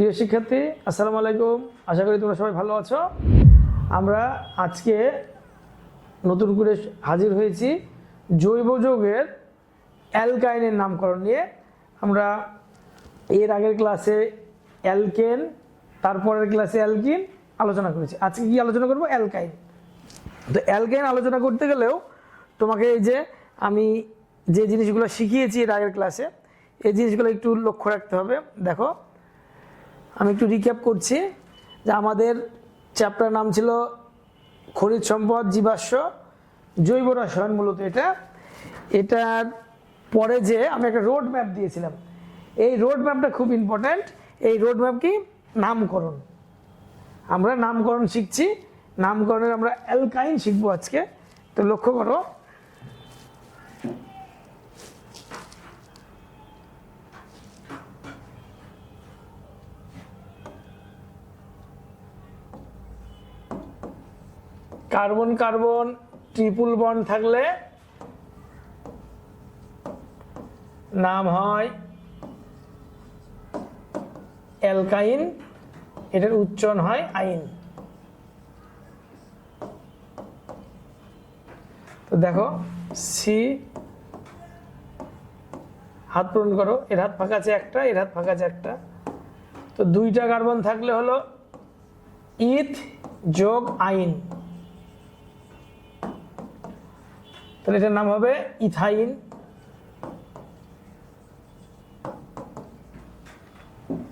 প্রিয় শিক্ষার্থী, আসসালামু আলাইকুম। আশা করি তোমরা সবাই ভালো আছো। আমরা আজকে নতুন করে হাজির হয়েছি জৈব যৌগের অ্যালকাইনের নামকরণ নিয়ে। আমরা এর আগের ক্লাসে অ্যালকেন, তারপরের ক্লাসে অ্যালকিন আলোচনা করেছি। আজকে কি আলোচনা করব? অ্যালকাইন। তো অ্যালকেন আলোচনা করতে গেলেও তোমাকে এই যে আমি যে জিনিসগুলো শিখিয়েছি এর আগের ক্লাসে, এই জিনিসগুলো একটু লক্ষ্য রাখতে হবে। দেখো আমি একটু রিক্যাপ করছি যে আমাদের চ্যাপ্টার নাম ছিল খনিজ সম্পদ, জীবাশ্ম, জৈব রসায়ন মূলত এটা। এটার পরে যে আমি একটা রোড ম্যাপ দিয়েছিলাম। এই রোড ম্যাপটা খুব ইম্পর্ট্যান্ট এই রোড ম্যাপ কি? নামকরণ। আমরা নামকরণ শিখছি। নামকরণের আমরা অ্যালকাইন শিখব আজকে। তো লক্ষ্য করো কার্বন কার্বন, ট্রিপুল বন্ড থাকলে নাম হয় অ্যালকাইন, এটার উচ্চারণ হয় আইন। তো দেখো সি হাত পূরণ করো, এর হাত ফাঁকা আছে একটা, এর হাত ফাঁকা আছে একটা। তো দুইটা কার্বন থাকলে হলো ইথ যোগ আইন। তাহলে এটার নাম হবে ইথাইন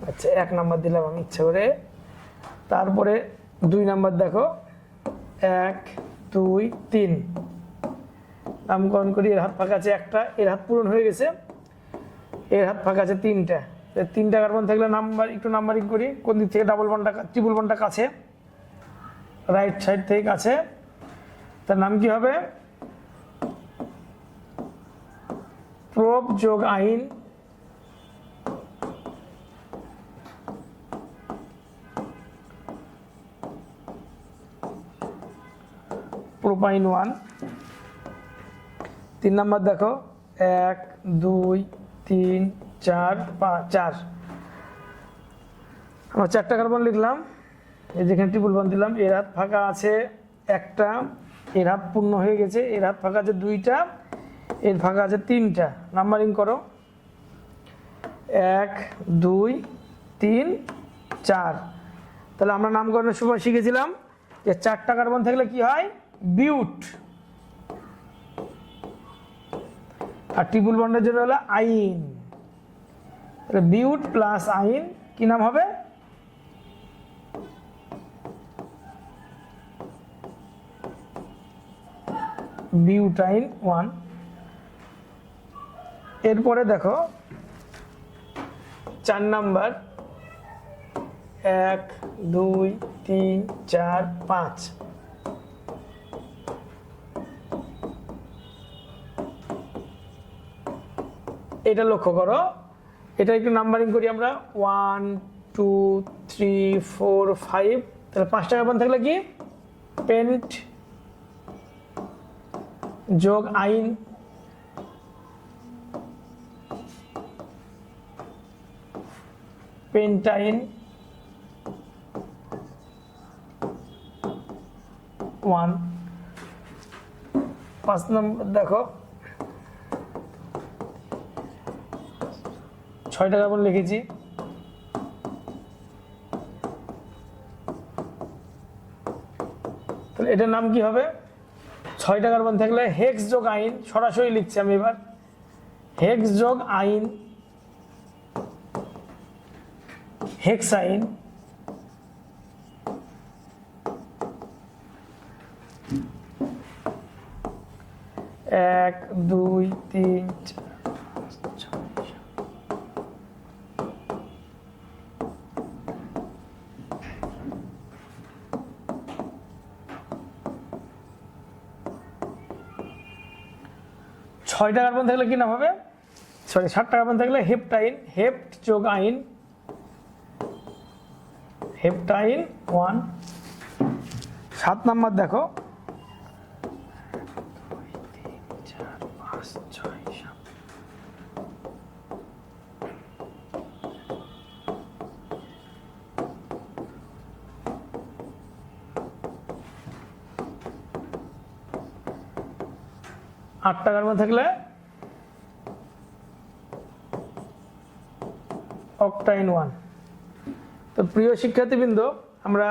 আচ্ছা এক নাম্বার দিলাম আমি ইচ্ছা করে। তারপরে দুই নাম্বার দেখো। এক, দুই, তিন। নামকরণ করি, এর হাত ফাঁকা আছে একটা, এর হাত পূরণ হয়ে গেছে। এর হাত ফাঁকা আছে তিনটা। তিনটা কার্বন থাকলে নাম্বার, একটু নাম্বারিং করি। কোন দিক থেকে ডাবল বনটা ট্রিপল বনটা কাছে? রাইট সাইড থেকে কাছে। তার নাম কি হবে? প্রোপ যোগ আইন। Propyne one. তিন নাম্বার দেখো, এক, দুই, তিন, চার পাঁচ চার। আমরা চারটা কার্বন লিখলাম, এই যেখানে ট্রিপল বন দিলাম, এর হাত ফাঁকা আছে একটা, এর হাত পূর্ণ হয়ে গেছে, এর হাত ফাঁকা আছে দুইটা এর ফাঁকা আছে তিনটা। নাম্বারিং করো। এক, দুই, তিন, চার। তাহলে আমরা নামকরণের সময় শিখেছিলাম যে চারটা কার্বন থাকলে কি হয়? বিউট আর ট্রিপল বন্ডের জন্য হলো আইন। তাহলে বিউট প্লাস আইন কি নাম হবে? বিউটাইন ওয়ান এরপরে দেখো, চার নাম্বার। এক, দুই, তিন, চার, পাঁচ। এটা লক্ষ্য করো, এটা একটু নাম্বারিং করি আমরা। One two three four five তাহলে পাঁচ টাকা কার্বন থাকলে কি? পেন্ট যোগ আইন পেন্টাইন ওয়ান পাঁচ নম্বর, দেখো। ছয়টা কার্বন লিখেছি। তাহলে এটার নাম কি হবে? ছয়টা কার্বন থাকলে হেক্স যোগ আইন, সরাসরি লিখছি আমি এবার। হেক্স যোগ আইন হেক্স আইন এক, দুই, তিন। ছয়টা কার্বন থাকলে কি নাম হবে সরি সাতটা কার্বন থাকলে হেপটাইন হেপ্ট যোগ আইন হেপটাইন ওয়ান সাত নাম্বার দেখো। আটটা কার্বন থাকলে অক্টাইন ওয়ান তো প্রিয় শিক্ষার্থীবৃন্দ, আমরা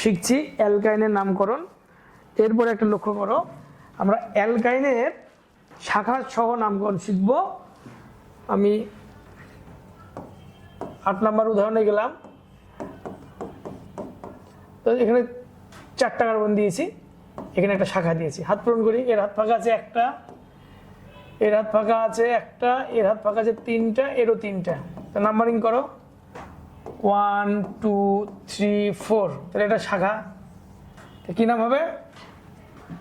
শিখছি অ্যালকাইনের নামকরণ। এরপরে একটা লক্ষ্য করো, আমরা অ্যালকাইনের শাখা সহ নামকরণ শিখব। আমি আট নাম্বার উদাহরণে গেলাম। তো এখানে চারটা কার্বন দিয়েছি, এখানে একটা শাখা দিয়েছি। হাত পূরণ করি, এর হাত ফাঁকা আছে একটা, এর হাত ফাঁকা আছে একটা, এর হাত ফাঁকা আছে তিনটা, এরও তিনটা। তো নাম্বারিং করো। ওয়ান টু থ্রি ফোর তাহলে এটা শাখা। কী নাম হবে?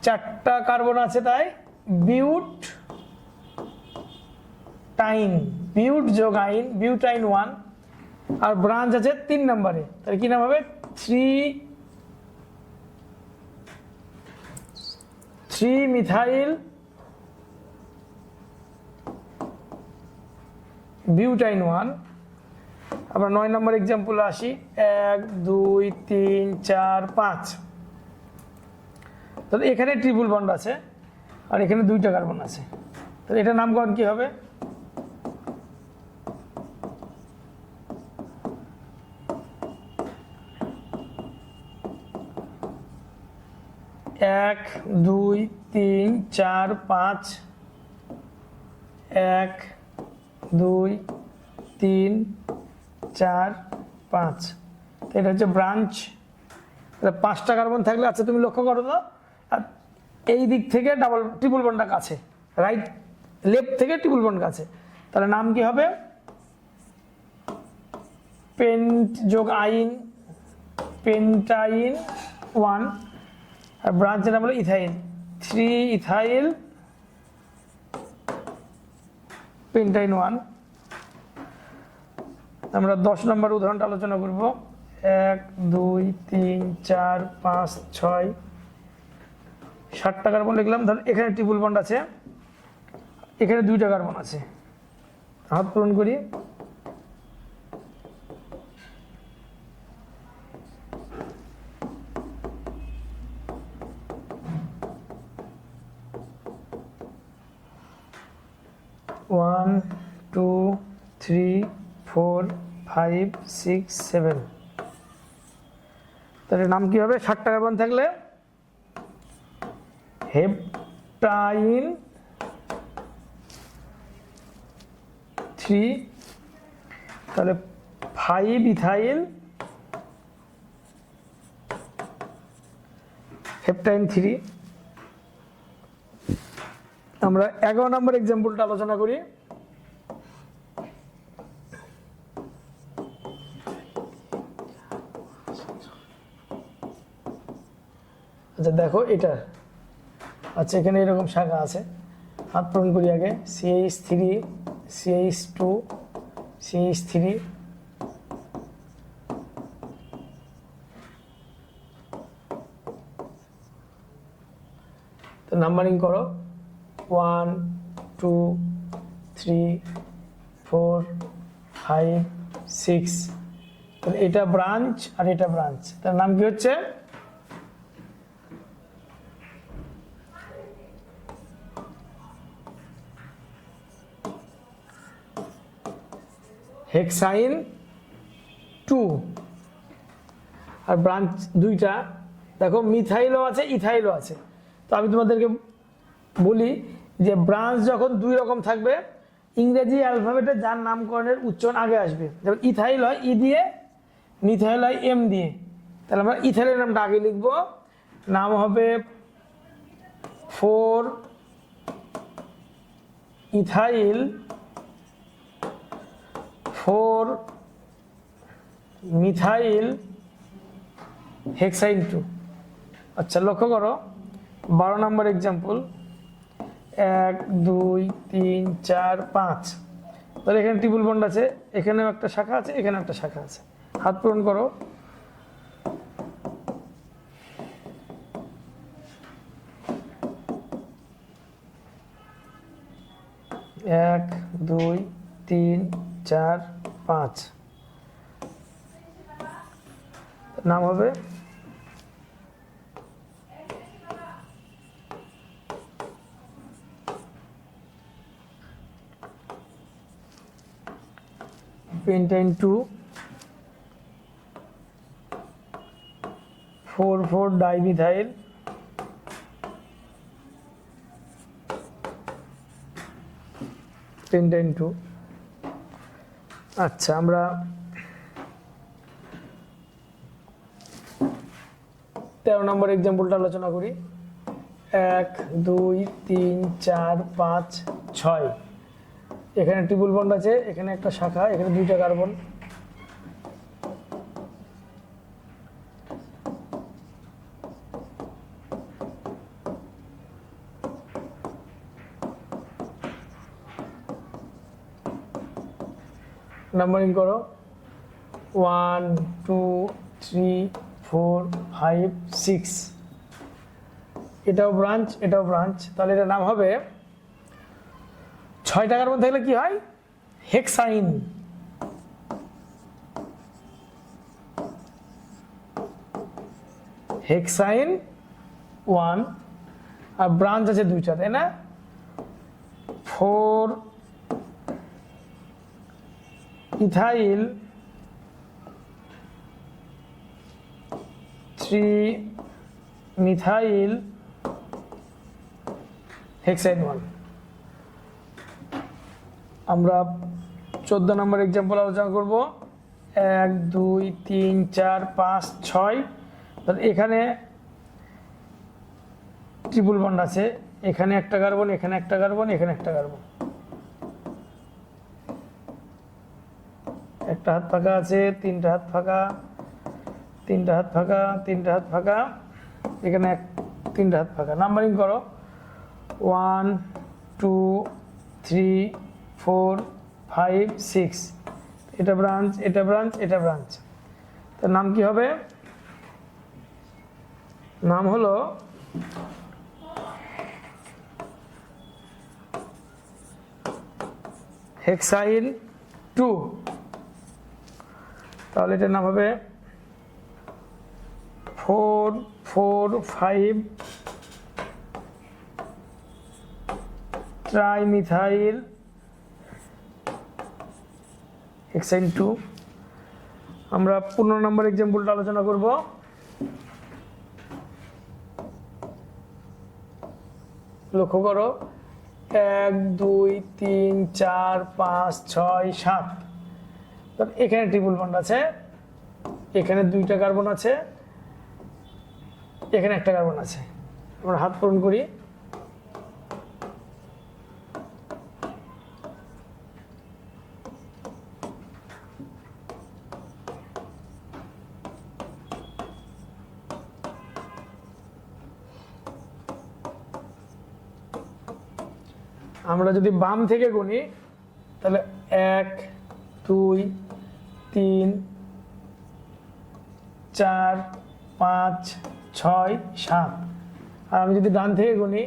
চারটা কার্বন আছে তাই। বিউট টাইন বিউট যোগ আইন বিউটাইন ওয়ান আর ব্রাঞ্চ আছে তিন নম্বরে। তাহলে কি নাম হবে? Three three methyl butyne one আমরা নয় নম্বর এক্সাম্পল আসি। এক, দুই, তিন, চার, পাঁচ। তাহলে এখানে ট্রিপল বন্ড আছে আর এখানে দুইটা কার্বন আছে। তাহলে এটার নামকরণ কি হবে? এক, দুই, তিন, চার, পাঁচ। এক, দুই, তিন চার, পাঁচ। এটা হচ্ছে ব্রাঞ্চ পাঁচটা কার্বন থাকলে আচ্ছা তুমি লক্ষ্য করো তো, আর এই দিক থেকে ডাবল ট্রিপল বন্ডটা কাছে। রাইট লেফট থেকে ট্রিপল বন্ড কাছে। তাহলে নাম কি হবে? পেন্ট যোগ আইন পেন্টাইন ওয়ান আর ব্রাঞ্চের নাম হলো ethyne three ethyl pentyne one আমরা দশ নম্বর উদাহরণটা আলোচনা করব। এক, দুই, তিন, চার, পাঁচ, ছয় ষাটটা কার্বন লিখলাম। ধর এখানে ট্রিপল বন্ড আছে। এখানে দুইটা কার্বন আছে। হাত পূরণ করি one two three four five six seven তাহলে নাম কি হবে? ষাটটা কার্বন থাকলে? হেপটাইন থ্রি তাহলে ফাইভ ইথাইল হেপটাইন থ্রি আমরা এগারো নম্বর এক্সাম্পলটা আলোচনা করি আচ্ছা দেখো এটা। আচ্ছা এখানে এরকম শাখা আছে। হাত পূরণ করি আগে। C H three C H two C H three তো নাম্বারিং করো। One two three four five six এটা ব্রাঞ্চ আর এটা ব্রাঞ্চ তার নাম কি হচ্ছে? হেক্সাইন টু আর ব্রাঞ্চ দুইটা, দেখো মিথাইলও আছে ইথাইলও আছে। তো আমি তোমাদেরকে বলি যে ব্রাঞ্চ যখন দুই রকম থাকবে, ইংরেজি অ্যালফাবেটে যার নামকরণের উচ্চারণ আগে আসবে। যেমন ইথাইল হয় ই দিয়ে মিথাইল হয় এম দিয়ে। তাহলে আমরা ইথাইলের নামটা আগে লিখব। নাম হবে four ethyl four methyl hexyne two. আচ্ছা লক্ষ্য করো, বারো নম্বর এক্সাম্পল এক, দুই, তিন, চার, পাঁচ। তাহলে এখানে টিপুল বন্ড আছে, এখানেও একটা শাখা আছে এখানে একটা শাখা আছে। হাত পূরণ করো। এক, দুই, তিন, চার পাঁচ। নাম হবে? Pentyne two. Four four dimethyl. Pentyne two. আচ্ছা আমরা তেরো নম্বর এক্সাম্পলটা আলোচনা করি। এক, দুই, তিন, চার, পাঁচ, ছয়। এখানে ট্রিপল বন্ড আছে, এখানে একটা শাখা, এখানে দুইটা কার্বন নাম্বারিং করো। One two three four five six এটাও ব্রাঞ্চ এটাও ব্রাঞ্চ তাহলে এটার নাম হবে ছয় টাকার মধ্যে থাকলে কি হয়? হেক্সাইন হেক্সাইন ওয়ান আর ব্রাঞ্চ আছে দুইটা তাই না? Four ethyl three methyl hexyne one. আমরা চোদ্দ নম্বর এক্সাম্পল আলোচনা করব। এক, দুই, তিন, চার, পাঁচ, ছয়। এখানে ট্রিপল বন্ড আছে। এখানে একটা কার্বন, এখানে একটা কার্বন, এখানে একটা কার্বন। একটা হাত ফাঁকা আছে, তিনটা হাত ফাঁকা, তিনটা হাত ফাঁকা, তিনটা হাত ফাঁকা। এখানে এক, তিনটা হাত ফাঁকা। নাম্বারিং করো। One two three four five six এটা ব্রাঞ্চ এটা ব্রাঞ্চ এটা ব্রাঞ্চ তার নাম কি হবে? নাম হলো হেক্সাইল টু তাহলে এটার নাম হবে four four, five trimethyl hexyne two. আমরা পনেরো নম্বর এক্সাম্পলটা আলোচনা করব। লক্ষ্য করো, এক, দুই, তিন, চার, পাঁচ, ছয়, সাত। এখানে ট্রিপল বন্ড আছে, এখানে দুইটা কার্বন আছে, এখানে একটা কার্বন আছে। আমরা হাত পূরণ করি। আমরা যদি বাম থেকে গুনি, তাহলে এক, দুই তিন, চার, পাঁচ, ছয়, সাত। আর আমি যদি ডান থেকে গুনি,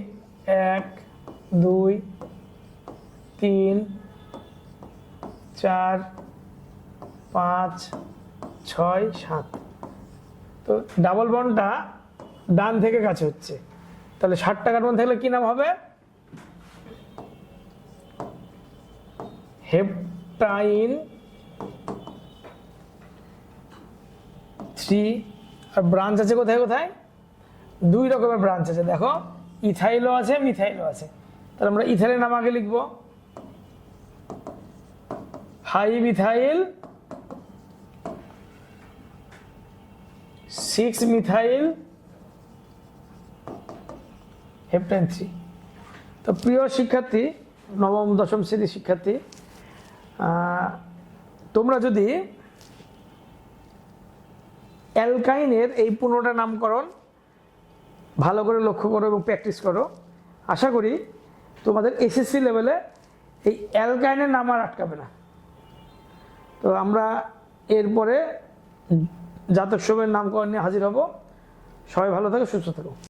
এক, দুই, তিন, চার, পাঁচ, ছয়, সাত। তো ডাবল বনটা ডান থেকে কাছে হচ্ছে। তাহলে ষাট টাকার মধ্যে থাকলে কি নাম হবে? হেপটাইন থ্রি আর ব্রাঞ্চ আছে কোথায় কোথায়? দুই রকমের ব্রাঞ্চ আছে। দেখো, ইথাইলও আছে, মিথাইলও আছে। তাহলে আমরা ইথাইলের নাম আগে লিখব। Five ethyl six methyl, heptyne three. তো প্রিয় শিক্ষার্থী, নবম, দশম শ্রেণির শিক্ষার্থী তোমরা যদি অ্যালকাইনের এই পনেরোটা নামকরণ ভালো করে লক্ষ্য করো এবং প্র্যাকটিস করো। আশা করি তোমাদের এসএসসি লেভেলে এই অ্যালকাইনের নাম আর আটকাবে না। তো আমরা এরপরে জাতক সবের নামকরণ নিয়ে হাজির হব। সবাই ভালো থাকো, সুস্থ থাকো।